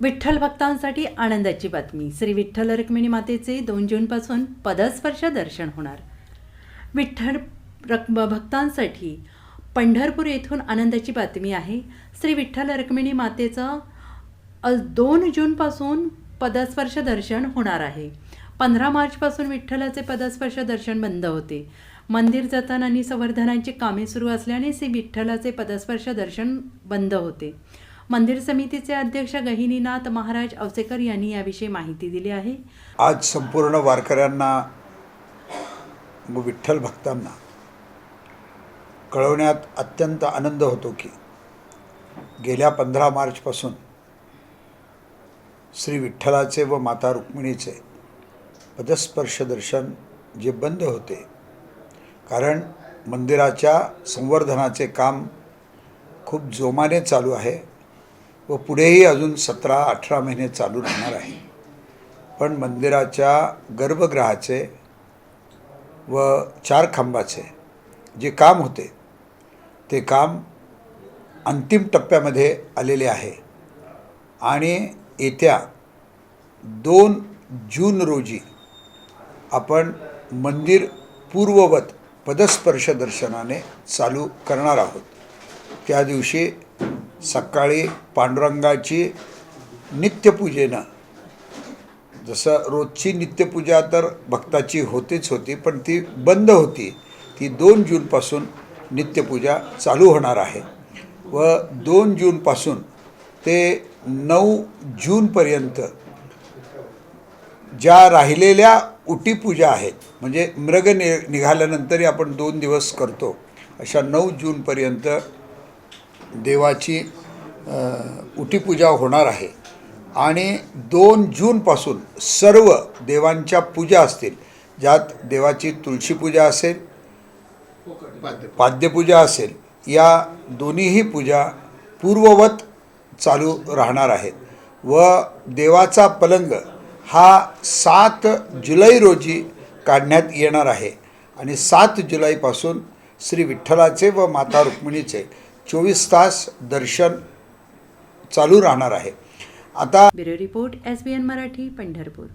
विठ्ठल भक्तांसाठी आनंदाची बातमी. श्री विठ्ठल रुक्मिणी मातेचे दोन जूनपासून पदस्पर्श दर्शन होणार. विठ्ठल रक् भक्तांसाठी पंढरपूर येथून आनंदाची बातमी आहे. श्री विठ्ठल रुक्मिणी मातेचं दोन जूनपासून पदस्पर्श दर्शन होणार आहे. पंधरा मार्चपासून विठ्ठलाचे पदस्पर्श दर्शन बंद होते. मंदिर जतन आणि संवर्धनाची कामे सुरू असल्याने श्री विठ्ठलाचे पदस्पर्श दर्शन बंद होते. मंदिर समितीचे अध्यक्ष गहिनीनाथ महाराज अवसेकर यांनी याविषयी माहिती दिली आहे. आज संपूर्ण वारकऱ्यांना व विठ्ठल भक्तांना कळवण्यात अत्यंत आनंद होतो की गेल्या पंधरा मार्चपासून श्री विठ्ठलाचे व माता रुक्मिणीचे पदस्पर्श दर्शन जे बंद होते कारण मंदिराच्या संवर्धनाचे काम खूप जोमाने चालू आहे. व पुढेही अजून सतरा अठरा महिने चालू राहणार आहे. पण मंदिराच्या गर्भगृहाचे व चार खांबाचे जे काम होते ते काम अंतिम टप्प्यामध्ये आलेले आहे. आणि येत्या दोन जून रोजी आपण मंदिर पूर्ववत पदस्पर्श दर्शनाने चालू करणार आहोत. त्या दिवशी सकाळी पांडुरंगाची नित्यपूजेनं. जसं रोजची नित्यपूजा तर भक्ताची होतीच होती पण ती बंद होती. ती दोन जूनपासून नित्यपूजा चालू होणार आहे. व दोन जूनपासून ते नऊ जूनपर्यंत ज्या राहिलेल्या उटीपूजा आहेत म्हणजे मृग नि निघाल्यानंतरही आपण दोन दिवस करतो अशा नऊ जूनपर्यंत देवाची उटीपूजा होणार आहे. आणि दोन जूनपासून सर्व देवांच्या पूजा असतील. ज्यात देवाची तुळशी पूजा असेल पाद्यपूजा असेल या दोन्हीही पूजा पूर्ववत चालू राहणार आहेत. व देवाचा पलंग हा सात जुलै रोजी काढण्यात येणार आहे. आणि सात जुलैपासून श्री विठ्ठलाचे व माता रुक्मिणीचे चोवीस तास दर्शन चालू राहणार आहे. आता bureau report S B N Marathi Pandharpur.